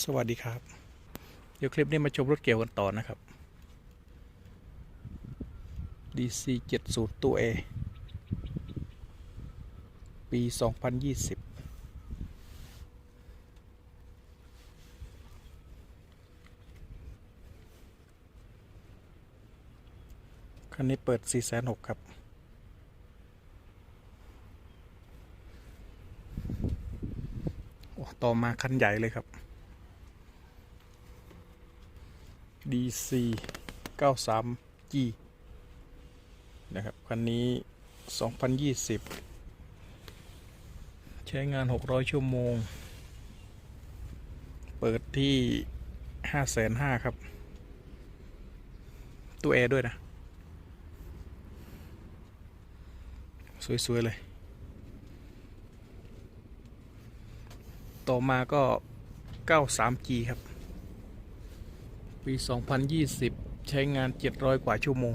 สวัสดีครับ เดี๋ยวคลิปนี้มาชมรถเกี่ยวกันต่อนะครับ DC 70ตัว A ปี 2020คันนี้เปิด 4,600ครับโอ้ต่อมาคันใหญ่เลยครับ DC 93G นะครับ คันนี้ 2020 ใช้งาน 600 ชั่วโมง เปิดที่ 5,500,000ครับ ตัวแอร์ด้วยนะ สวย ๆ เลย ต่อมาก็ 93G ครับ ปี 2020 ใช้งาน 700 กว่าชั่วโมง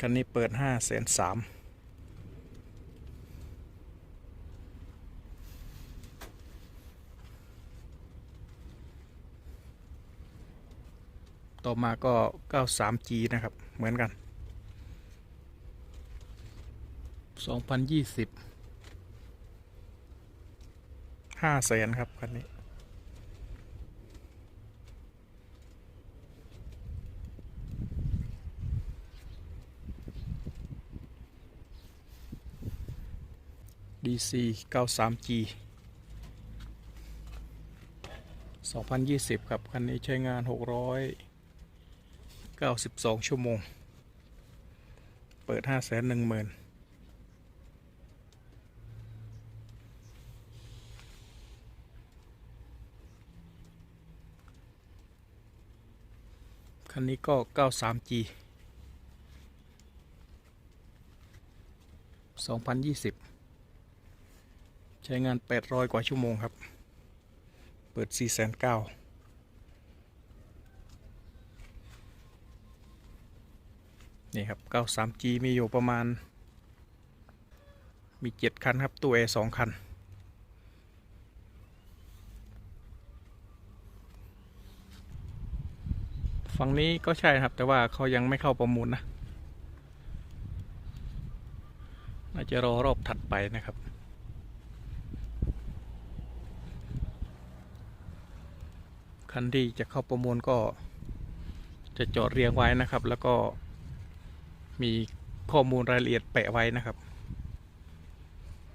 คันนี้เปิด 5 3 0 0 0 0ต่อมาก็ 93G นะครับ เหมือนกัน 2020 5แสนครับ คันนี้ DC 93G 2020 ครับ คันนี้ใช้งาน 692 ชั่วโมง เปิด 5 1 0 0 0 0คันนี้ก็ 93G 2020 ใช้งาน 800 กว่าชั่วโมงครับ เปิด 4 9 0 0 0นี่ครับ 93G มีอยู่ประมาณ มี 7 คันครับ ตัว A 2คัน ฝั่งนี้ก็ใช่ครับ แต่ว่าเขายังไม่เข้าประมูลนะ น่าจะรอรอบถัดไปนะครับ คันที่จะเข้าประมูลก็จะจอดเรียงไว้นะครับ แล้วก็มีข้อมูลรายละเอียดแปะไว้นะครับ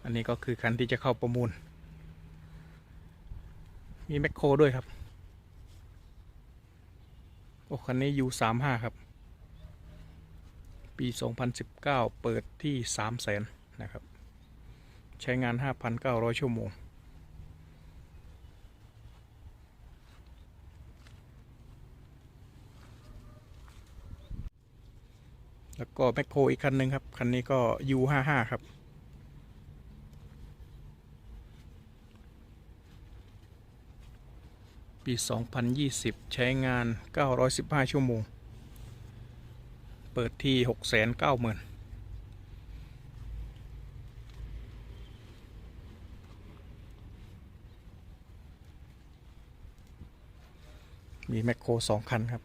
อันนี้ก็คือคันที่จะเข้าประมูล มีแมคโครด้วยครับ โอ้คันนี้ U35 ครับ ปี 2019 เปิดที่ 3 0 0 0 0 0นะครับ ใช้งาน 5,900 ชั่วโมง แล้วก็แมคโครอีกคันหนึ่งครับ คันนี้ก็ U55 ครับ ปี 2020 ใช้งาน 915 ชั่วโมง เปิดที่ 690,000มีแมคโครสองคันครับ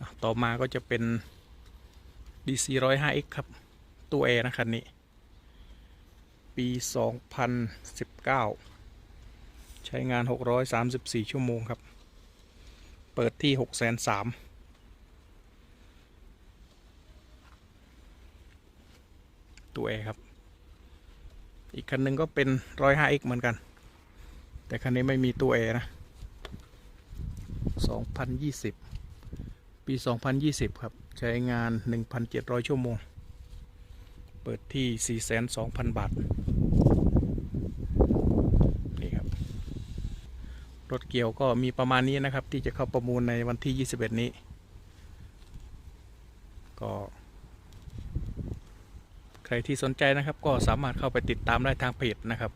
อะ ต่อมาก็จะเป็น DC 105X ครับ ตัว A นะคันนี้ ปี 2019 ใช้งาน 634 ชั่วโมงครับ เปิดที่ 6 3 0 0 0ตัว A ครับ อีกคันหนึ่งก็เป็น 105X เหมือนกัน แต่คันนี้ไม่มีตัว A นะ2020 ปี 2020 ครับ ใช้งาน 1,700 ชั่วโมง เปิดที่ 42,000 บาท นี่ครับ รถเกี่ยวก็มีประมาณนี้นะครับ ที่จะเข้าประมูลในวันที่ 21 นี้ ก็ใครที่สนใจนะครับก็สามารถเข้าไปติดตามได้ทางเพจนะครับ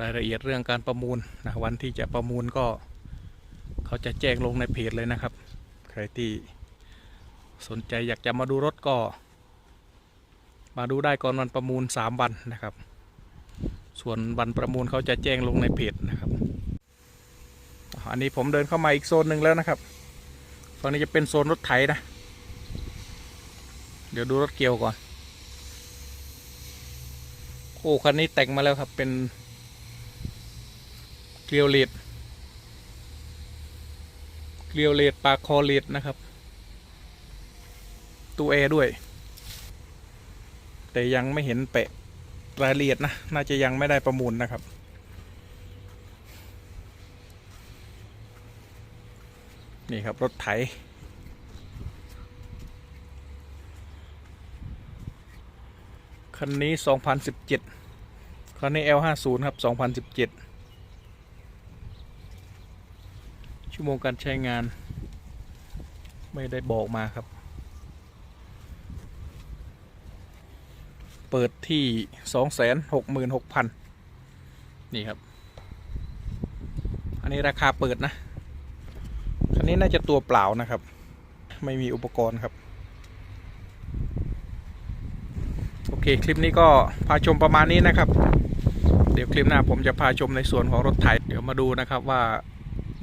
รายละเอียดเรื่องการประมูลนะวันที่จะประมูลก็ เขาจะแจ้งลงในเพจเลยนะครับ ใครที่สนใจอยากจะมาดูรถก็ มาดูได้ก่อนวันประมูล 3 วันนะครับ ส่วนวันประมูลเขาจะแจ้งลงในเพจนะครับ อันนี้ผมเดินเข้ามาอีกโซนหนึ่งแล้วนะครับฝั่งนี้จะเป็นโซนรถไถนะ เดี๋ยวดูรถเกี่ยวก่อน โอ้คันนี้แต่งมาแล้วครับเป็นเกลียวเลด เกลียวเลดปากคอเลดนะครับ ตัวแอร์ด้วย แต่ยังไม่เห็นแปะรายละเอียดนะ น่าจะยังไม่ได้ประมูลนะครับ นี่ครับรถไถคันนี้ 2017 คันนี้ L50 ครับ 2017 ชั่วโมงการใช้งาน ไม่ได้บอกมาครับ เปิดที่266,000นี่ครับ อันนี้ราคาเปิดนะ คันนี้น่าจะตัวเปล่านะครับ ไม่มีอุปกรณ์ครับ โอเค คลิปนี้ก็พาชมประมาณนี้นะครับ เดี๋ยวคลิปหน้าผมจะพาชมในส่วนของรถไถเดี๋ยวมาดูนะครับว่า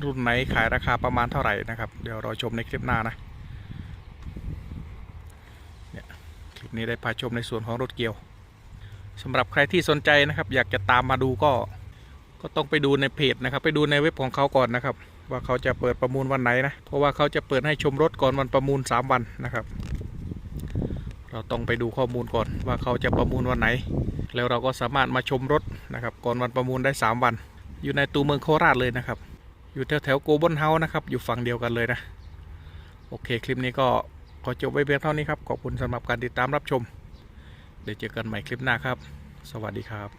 รุ่นไหนขายราคาประมาณเท่าไหร่นะครับ เดี๋ยวรอชมในคลิปหน้านะเนี่ยคลิปนี้ได้พาชมในส่วนของรถเกียวสำหรับใครที่สนใจนะครับ อยากจะตามมาดูก็ก็ต้องไปดูในเพจนะครับ ไปดูในเว็บของเขาก่อนนะครับ ว่าเขาจะเปิดประมูลวันไหนนะ เพราะว่าเขาจะเปิดให้ชมรถก่อนวันประมูล 3 วันนะครับ เราต้องไปดูข้อมูลก่อนว่าเขาจะประมูลวันไหน แล้วเราก็สามารถมาชมรถนะครับ ก่อนวันประมูลได้ 3 วัน อยู่ในตัวเมืองโคราชเลยนะครับ อยู่แถวแถวโกบอลเฮานะครับ อยู่ฝั่งเดียวกันเลยนะ โอเค คลิปนี้ก็ขอจบไว้เพียงเท่านี้ครับ ขอบคุณสำหรับการติดตามรับชม เดี๋ยวเจอกันใหม่คลิปหน้าครับ สวัสดีครับ